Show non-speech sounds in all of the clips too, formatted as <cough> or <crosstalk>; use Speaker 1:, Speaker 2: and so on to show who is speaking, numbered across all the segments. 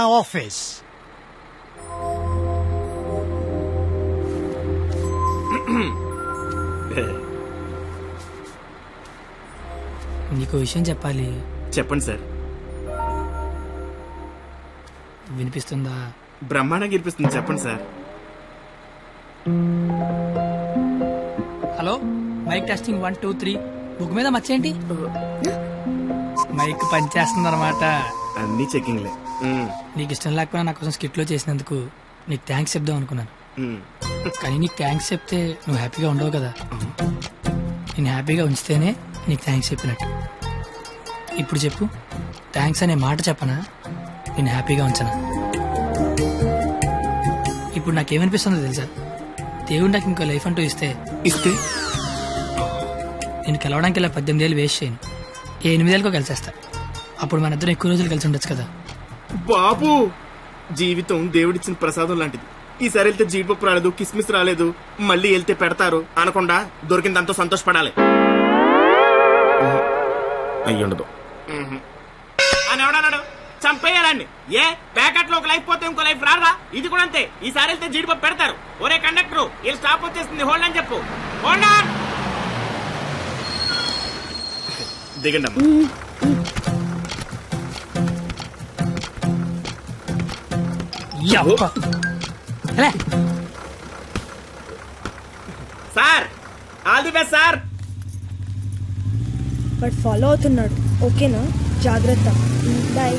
Speaker 1: office. <clears throat>
Speaker 2: నీకు విషయం చెప్పాలి.
Speaker 3: చెప్పండి సార్.
Speaker 2: వినిపిస్తుందా?
Speaker 3: బ్రహ్మాండంగా గెలిపిస్తుంది చెప్పండి sir.
Speaker 2: Hello mic testing one two three. Book మీద మర్చేంటి మైక్ పనిచేస్తుంది అనమాట
Speaker 3: అన్ని చెకింగ్లే
Speaker 2: నీకు ఇష్టం లేకపోయినా నా కోసం స్కిట్లో చేసినందుకు నీకు థ్యాంక్స్ చెప్దాం అనుకున్నాను. కానీ నీకు థ్యాంక్స్ చెప్తే నువ్వు హ్యాపీగా ఉండవు కదా. నేను హ్యాపీగా ఉంచితేనే నీకు థ్యాంక్స్ చెప్పినట్టు. ఇప్పుడు చెప్పు థ్యాంక్స్ అనే మాట చెప్పనా? నేను హ్యాపీగా ఉంచనా? ఇప్పుడు నాకేమనిపిస్తుందో తెలుసా? దేవుడు నాకు ఇంకో లైఫ్ అంటూ ఇస్తే
Speaker 3: ఇస్తే?
Speaker 2: నేను కలవడానికి ఇలా పద్దెనిమిది ఏళ్ళు వేస్ట్ చేయను. ఏ ఎనిమిదేళ్ళకో కలిసేస్తా. అప్పుడు మన ఇద్దరం ఎక్కువ రోజులు కలిసి ఉండొచ్చు కదా.
Speaker 3: బాబు జీవితం దేవుడిచ్చిన ప్రసాదం లాంటిది. ఈసారి వెళ్తే జీడిపప్పు రాలేదు కిస్మిస్ రాలేదు మళ్ళీ వెళ్తే పెడతారు అనకుండా దొరికిన దాంతో సంతోషపడాలి అయ్యుండదు అని ఎవడన్నాడు చంపేయాలండి. ఏ ప్యాకెట్లో ఒక లైఫ్ పోతే ఇంకో లైఫ్ రారా ఇది కూడా అంతే. ఈసారి వెళ్తే జీడిపప్పు పెడతారు. ఒరే కండక్టర్ వీళ్ళు స్టాప్ వచ్చేస్తుంది హోల్డ్ అని చెప్పు. హోల్డ్ దిగండి sir all the best sir.
Speaker 4: But follow అవుతున్నాడు. ఓకేనా? జాగ్రత్త. బాయ్.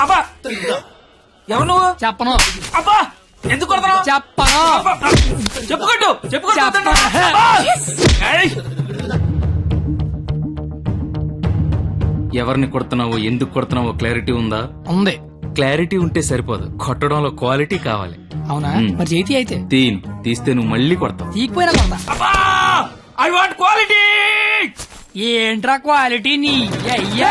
Speaker 5: అబ్బా! ఎవరు నువ్వు?
Speaker 2: చెప్పను.
Speaker 5: అబ్బా! ఎందుకు కొడుతున్నావు
Speaker 2: చెప్పను.
Speaker 5: చెప్పుకోట్టు చెప్పుకోట్టు
Speaker 6: ఎవరిని కొడుతున్నావో ఎందుకు కొడుతున్నావో క్లారిటీ ఉందా?
Speaker 2: ఉంది.
Speaker 6: క్లారిటీ ఉంటే సరిపోదు. కొట్టడంలో క్వాలిటీ కావాలి.
Speaker 2: అవునా. మరి చేతి అయితే?
Speaker 6: తీను. తీస్తే నువ్వు మళ్ళీ కొడతావు.
Speaker 2: తీకపోయినా కొడతా.
Speaker 5: అబ్బా! ఐ వాంట్ క్వాలిటీ
Speaker 2: ఏంట్రా క్వాలిటీ నీ? అయ్యా.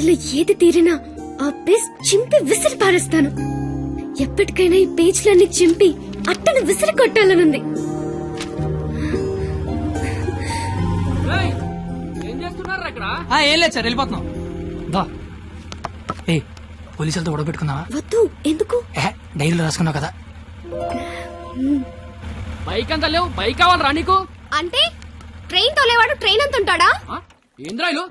Speaker 7: వాటిలో ఏది తీరినా ఆ పేజ్ చింపి విసిరి పారేస్తాను. ఎప్పటికైనా ఈ పేజ్లన్నీ చింపి అట్టను విసిరి కొట్టాలనుంది.
Speaker 5: ఏం చేస్తున్నారు ఇక్కడ?
Speaker 2: ఆ, ఏం లేదు సార్ వెళ్ళిపోతున్నాం. దా. ఏ పోలీసులతో గొడవ పెట్టుకున్నావా?
Speaker 7: వద్దు ఎందుకు?
Speaker 2: ఏ డైరీలో రాసుకున్నావు కదా.
Speaker 5: బైక్ అంతా లేవు బైక్ కావాలరా నీకు?
Speaker 7: అంటే ట్రైన్ తోలేవాడు ట్రైన్ అంత ఉంటాడా
Speaker 5: ఆ? ఏంద్రాయిలు.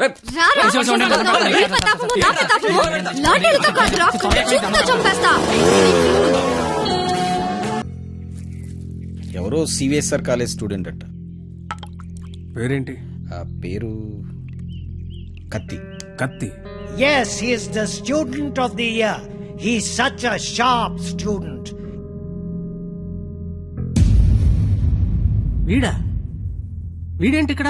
Speaker 1: ఎవరో సివిఎస్ఆర్ కాలేజ్ స్టూడెంట్ అట.
Speaker 8: పేరేంటి?
Speaker 1: ఆ పేరు కత్తి.
Speaker 8: కత్తి.
Speaker 9: Yes, he is the student of the year. He's such a sharp student.
Speaker 8: వీడా? వీడేంటి ఇక్కడ?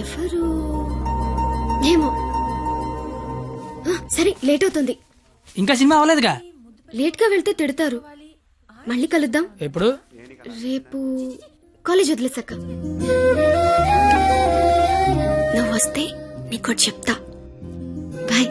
Speaker 7: ఎవరు ఏమో. సరే లేట్ అవుతుంది
Speaker 2: ఇంకా సినిమా అవ్వలేదుగా?
Speaker 7: లేట్గా వెళ్తే తిడతారు. మళ్ళీ కలుద్దాం.
Speaker 2: ఎప్పుడు?
Speaker 7: రేపు కాలేజ్ వదిలేసాక నువ్వు వస్తే నీకు చెప్తా. బాయ్.